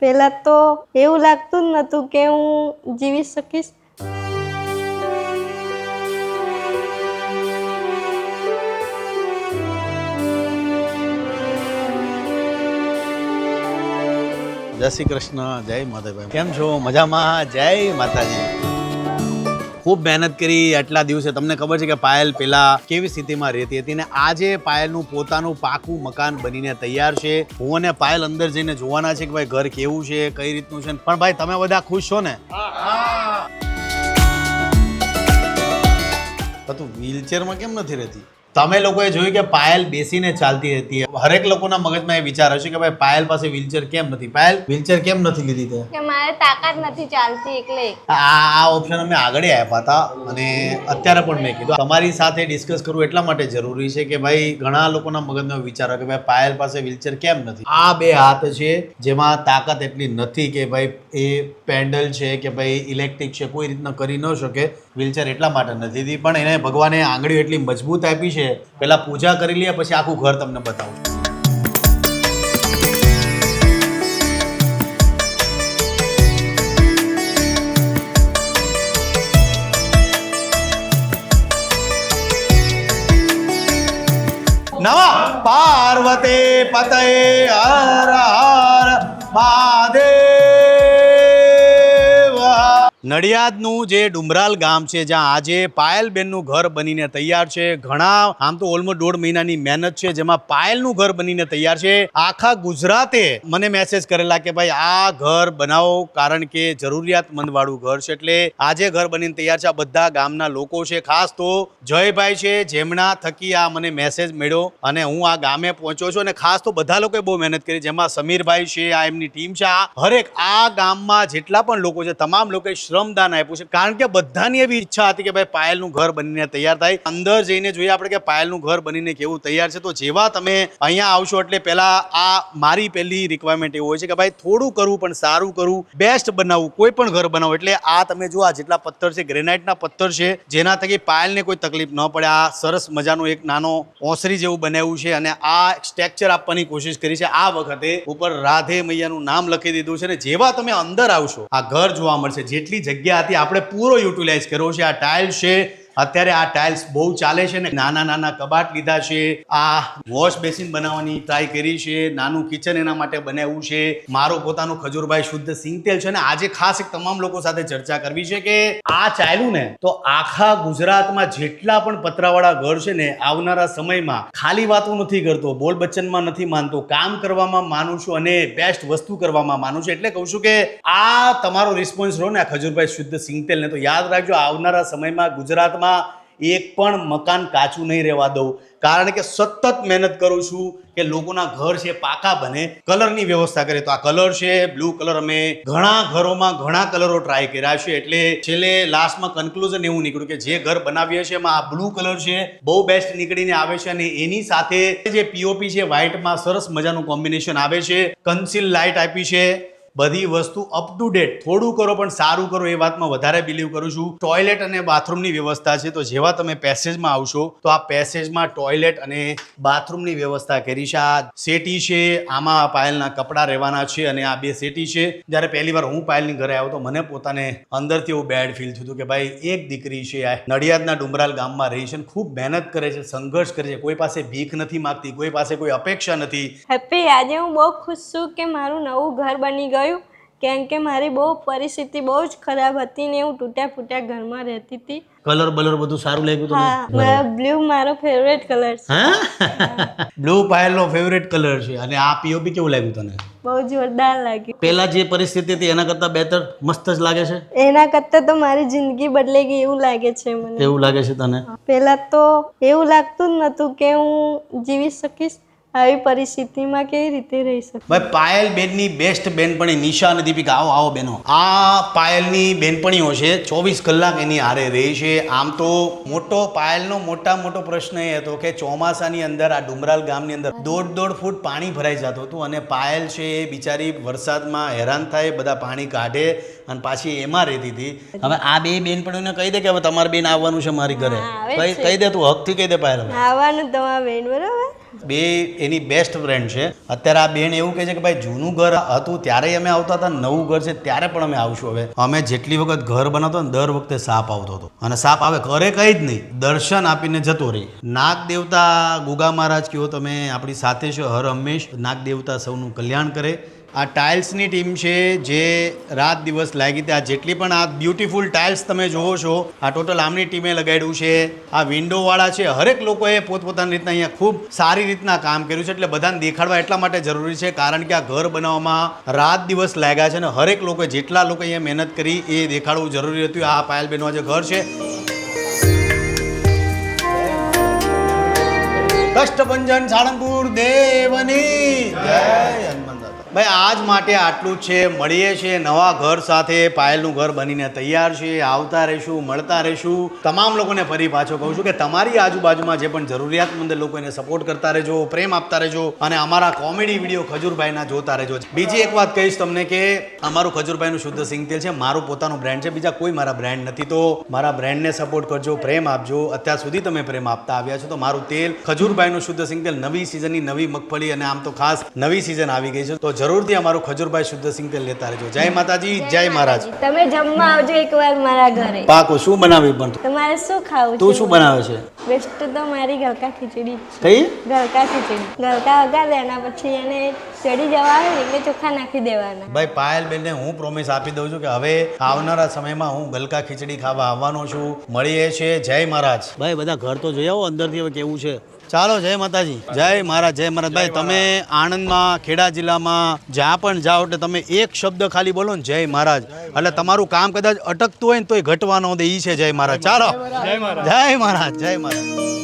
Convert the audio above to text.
પહેલાં તો એવું લાગતું જ નહોતું કે હું જીવી શકીશ. જય શ્રી કૃષ્ણ, જય માધવભાઈ કેમ છો? મજામાં? જય માતાજી. ખૂબ મહેનત કરી આટલા દિવસે. તમને ખબર છે કે પાયલ પેલા કેવી સ્થિતિમાં રહેતી હતી ને આજે પાયલનું પોતાનું પાકું મકાન બનીને તૈયાર છે. હું અને પાયલ અંદર જઈને જોવાના છે કે ભાઈ ઘર કેવું છે કઈ રીતનું છે પણ ભાઈ તમે બધા ખુશ છો ને? તો તું વ્હીલચેરમાં કેમ નથી રહેતી? તમે લોકોએ જોયું કે પાયલ બેસીને ચાલતી હતી. હરેક લોકોના મગજમાં એ વિચાર હશે કે ભાઈ પાયલ પાસે વ્હીલચેર કેમ નથી? પાયલ વ્હીલચેર કેમ નથી લીધી તે? મારે તાકાત નથી ચાલતી એટલે. આ આ ઓપ્શન અમે આગળ આપ્યા હતા અને અત્યારે પણ મેં કીધું. તમારી સાથે ડિસ્કસ કરવું એટલા માટે જરૂરી છે કે ભાઈ ઘણા લોકોના મગજમાં વિચાર કે ભાઈ પાયલ પાસે વ્હીલચેર કેમ નથી? આ બે હાથ છે જેમાં તાકાત એટલી નથી કે ભાઈ એ પેન્ડલ છે કે ભાઈ ઇલેક્ટ્રિક છે કોઈ રીતના કરી ન શકે. વ્હીલચેર એટલા માટે નથી પણ એને ભગવાને આંગળીઓ એટલી મજબૂત આપી છે. પહેલાં પૂજા કરી લઈએ પછી આખું ઘર તમને બતાવું. નવા પાર્વતી પતય હર હર મહાદેવ. નડિયાદનું જે ડુમરાલ ગામ છે, જ્યાં આજે પાયલબેનનું ઘર બનીને તૈયાર છે. ઘણા, આમ તો ઓલમોસ્ટ દોઢ મહિનાની મહેનત છે, જેમાં પાયલનું ઘર બનીને તૈયાર છે. આખા ગુજરાતે મને મેસેજ કરેલા કે ભાઈ, આ ઘર બનાવો, કારણ કે જરૂરિયાતમંદ વાળું ઘર છે. એટલે આજે ઘર બનીને તૈયાર છે. આ બધા ગામના લોકો છે. ખાસ તો જયભાઈ છે, જેમના થકી આ મને મેસેજ મળ્યો અને હું આ ગામે પહોંચ્યો છું. અને ખાસ તો બધા લોકોએ બહુ મહેનત કરી. જેમાં સમીરભાઈ છે, આ એમની ટીમ છે. આ હરેક આ ગામમાં જેટલા પણ લોકો છે, તમામ લોકોએ શ્રમદાન આપ્યું છે. કારણ કે બધાની એવી ઈચ્છા હતી કે ભાઈ પાયલનું ઘર બનીને તૈયાર થાય. અંદર જઈને જોઈએ આપણે કે પાયલનું ઘર બનીને કેવું તૈયાર છે. તો જેવા તમે અહીંયા આવશો એટલે પહેલા આ મારી પહેલી રિક્વાયરમેન્ટ એવું હોય છે કે ભાઈ થોડું કરવું પણ સારું કરવું બેસ્ટ બનાવવું, કોઈ પણ ઘર બનાવો. એટલે આ તમે જો આ જેટલા પથ્થર છે ગ્રેનાઇટના પથ્થર છે, જેના થકી પાયલને કોઈ તકલીફ ન પડે. આ સરસ મજાનું એક નાનો ઓસરી જેવું બનાવ્યું છે અને આ સ્ટ્રક્ચર આપવાની કોશિશ કરી છે. આ વખતે ઉપર રાધે મૈયાનું નામ લખી દીધું છે અને જેવા તમે અંદર આવશો, આ ઘર જોવા મળશે. જેટલી જગ્યા હતી આપણે પૂરો યુટિલાઇઝ કર્યો છે. આ ટાઇલ્સ છે અત્યારે આ ટાઇલ્સ બહુ ચાલે છે ને, નાના નાના કબાટ લીધા છે. આ વોશ બેસિન બનાવવાની ટ્રાય કરી છે. નાનું કિચન એના માટે બનાવ્યું છે. મારો પોતાનું ખજૂરભાઈ શુદ્ધ સિંગતેલ છે ને, આજે ખાસ એક તમામ લોકો સાથે ચર્ચા કરવી છે કે આ ચાલ્યું ને, તો આખા ગુજરાતમાં જેટલા પણ પતરાવાળા ઘર છે ને, આવનારા સમયમાં ખાલી વાતો નથી કરતો, બોલ બચ્ચનમાં નથી માનતો, કામ કરવામાં માનું છું અને બેસ્ટ વસ્તુ કરવામાં માનું છું. એટલે કહું છું કે આ તમારો રિસ્પોન્સ રહો ને ખજૂરભાઈ શુદ્ધ સિંગતેલ ને તો યાદ રાખજો, આવનારા સમયમાં ગુજરાતમાં એક પણ મકાન કાચું નહીં રહેવા દઉં. કારણ કે સતત મહેનત કરું છું કે લોકોના ઘર છે પાકા બને, કલરની વ્યવસ્થા કરીએ. તો આ કલર છે, બ્લુ કલર અમે ઘણા ઘરોમાં ઘણા કલરો ટ્રાય કર્યા છે. એટલે છેલ્લે લાસ્ટમાં કન્ક્લુઝન એવું નીકળ્યું કે જે ઘર બનાવીએ છીએ એમાં આ બ્લુ કલર છે, બહુ બેસ્ટ નીકળીને આવે છે અને એની સાથે જે પીઓપી છે વ્હાઇટમાં સરસ મજાનું કોમ્બિનેશન આવે છે. કન્સીલ લાઇટ આપી છે. બધી વસ્તુ અપ ટુ ડેટ થોડું કરો, પણ સારું કરો, એ વાતમાં વધારે બિલીવ કરું છું. ટોયલેટ અને બાથરૂમની વ્યવસ્થા છે, તો જેવા તમે પેસેજમાં આવશો, તો આ પેસેજમાં ટોયલેટ અને બાથરૂમની વ્યવસ્થા કરી છે. આ સેટી છે, આમાં પાયલના કપડાં રહેવાના છે અને આ બે સેટી છે. જ્યારે પહેલી વાર હું પાયલની ઘરે આવ્યો, તો મને પોતાને અંદરથી એવું બેડ ફીલ થયું હતું કે ભાઈ, એક દીકરી છે, આ નડિયાદના ડુમરાલ ગામમાં રહી છે અને ખૂબ મહેનત કરે છે, સંઘર્ષ કરે છે. કોઈ પાસે ભીખ નથી માગતી, કોઈ પાસે કોઈ અપેક્ષા નથી. હેપી આજે હું બહુ ખુશ છું કે મારું નવું ઘર બની ગયું. કેમ કે મારી બહુ પરિસ્થિતિ બહુ જ ખરાબ હતી ને હું તૂટ્યા ફૂટ્યા ઘરમાં રહેતી હતી. કલર બલર બધું સારું લાગ્યું હા તમને મારા બ્લુ મારો ફેવરેટ કલર છે. હા? બ્લુ પાયલનો ફેવરેટ કલર છે. અને આ પીઓપી કેવું લાગ્યું તને? બહુ જોરદાર લાગ્યું. પહેલા જે પરિસ્થિતિ હતી એના કરતાં બેતર મસ્ત જ લાગે છે? એના કરતાં તો મારી જિંદગી બદલાઈ ગઈ એવું લાગે છે મને. એવું લાગે છે તને? પહેલા તો એવું લાગતું જ નહોતું કે હું જીવી શકીશ. આવી પરિસ્થિતિમાં કેવી રીતે રહી શકું ભાઈ પાયલ બેનની બેસ્ટ બેનપણી નિશા અને દીપિકા. આવો આવો બેનો. આ પાયલની બેનપણીઓ છે ચોવીસ કલાક એની હારે રહી છે. આમ તો મોટો પાયલનો મોટા મોટો પ્રશ્ન એ હતો કે ચોમાસાની અંદર આ ડુમરાલ ગામની અંદર દોઢ દોઢ ફૂટ પાણી ભરાઈ જતું હતું અને પાયલ છે એ બિચારી વરસાદમાં હેરાન થાય બધા પાણી કાઢે અને પાછી એમાં રહેતી હતી. હવે આ બે બેનપણીઓને કહી દે કે હવે તમારે બેન આવવાનું છે મારી ઘરે. કહી દે તું હકથી કહી દે પાયલ આવવાનું તમારા બેન બરાબર? બે એની બેસ્ટ ફ્રેન્ડ છે. અત્યારે આ બેન એવું કહે છે કે, ભાઈ, જૂનું ઘર હતું ત્યારે અમે આવતા હતા, નવું ઘર છે, ત્યારે પણ અમે આવશું હવે. અમે જેટલી વખત ઘર બનાવતો ને, દર વખતે સાપ આવતો હતો. અને સાપ આવે, ઘરે કઈ જ નહીં, દર્શન આપીને જતો રહી. નાગ દેવતા ગુગા મહારાજ કહો તમે આપણી સાથે છો, હર હંમેશ નાગ દેવતા સૌનું કલ્યાણ કરે. આ ટાઇલ્સની ટીમ છે જે રાત દિવસ લાગી ત્યાં જેટલી પણ આ બ્યુટીફુલ ટાઇલ્સ તમે જોવો છો, આ ટોટલ આમની ટીમે લગાડ્યું છે. આ વિન્ડોવાળા છે, હરેક લોકોએ પોતપોતાની રીતના અહીંયા ખૂબ સારી રીતના કામ કર્યું છે. એટલે બધાને દેખાડવા એટલા માટે જરૂરી છે, કારણ કે આ ઘર બનાવવામાં રાત દિવસ લાગ્યા છે અને હરેક લોકોએ જેટલા લોકો અહીંયા મહેનત કરી એ દેખાડવું જરૂરી હતું. આ પાયલબેનનું જે ઘર છે. કષ્ટભંજન સાળંગપુર દેવની. જય. ભાઈ, આજ માટે આટલું જ છે. મળીએ છીએ નવા ઘર સાથે. પાયલનું ઘર બનીને તૈયાર છે આવતા રહીશું, મળતા રહીશું. તમામ લોકોને ફરી પાછો કહું છું કે તમારી આજુબાજુમાં જે પણ જરૂરિયાતમંદ લોકો એને સપોર્ટ કરતા રહેજો, પ્રેમ આપતા રહેજો અને અમારા કોમેડી વીડિયો ખજૂરભાઈના જોતા રહેજો. બીજી એક વાત કહીશ તમને કે અમારું ખજૂરભાઈનું શુદ્ધ સિંગ તેલ છે. મારું પોતાનું બ્રાન્ડ છે. બીજા કોઈ મારા બ્રાન્ડ નથી. તો મારા બ્રાન્ડને સપોર્ટ કરજો, પ્રેમ આપજો. અત્યાર સુધી તમે પ્રેમ આપતા આવ્યા છો. તો મારું તેલ ખજૂરભાઈનું શુદ્ધ સિંગ તેલ નવી સિઝનની નવી મગફળી અને આમ તો ખાસ નવી સિઝન આવી ગઈ છે. તો જરૂરથી અમારું ખજૂરભાઈ શુદ્ધસિંહ તેલ લેતા રહેજો. જય માતાજી જય મહારાજ. તમે જમવા આવજો એકવાર મારા ઘરે. પાકો શું બનાવ્યું પણ તમારે શું ખાવું તું શું બનાવે છે? બેસ્ટ તો મારી ગલકા ખીચડી કઈ? ગલકા ખીચડી. ગલકા વગાડે એના પછી એને ચડી જવા આવે ને એટલે ચોખા નાખી દેવાના. ભાઈ પાયલ બેનને હું પ્રોમિસ આપી દઉં છું કે હવે આવનારા સમયમાં હું ગલકા ખીચડી ખાવા આવવાનો છું. મળીએ છીએ. જય મહારાજ. ભાઈ બધા ઘર તો જોઈ આવો. અંદરથી હવે કેવું છે? ચાલો જય માતાજી. જય મહારાજ જય મહારાજ. ભાઈ તમે આણંદમાં ખેડા જિલ્લામાં જ્યાં પણ જાઓ એટલે તમે એક શબ્દ ખાલી બોલો ને જય મહારાજ. એટલે તમારું કામ કદાચ અટકતું હોય ને તોય ઘટવાનો દે. ઈ છે જય મહારાજ. ચાલો. જય મહારાજ જય મહારાજ.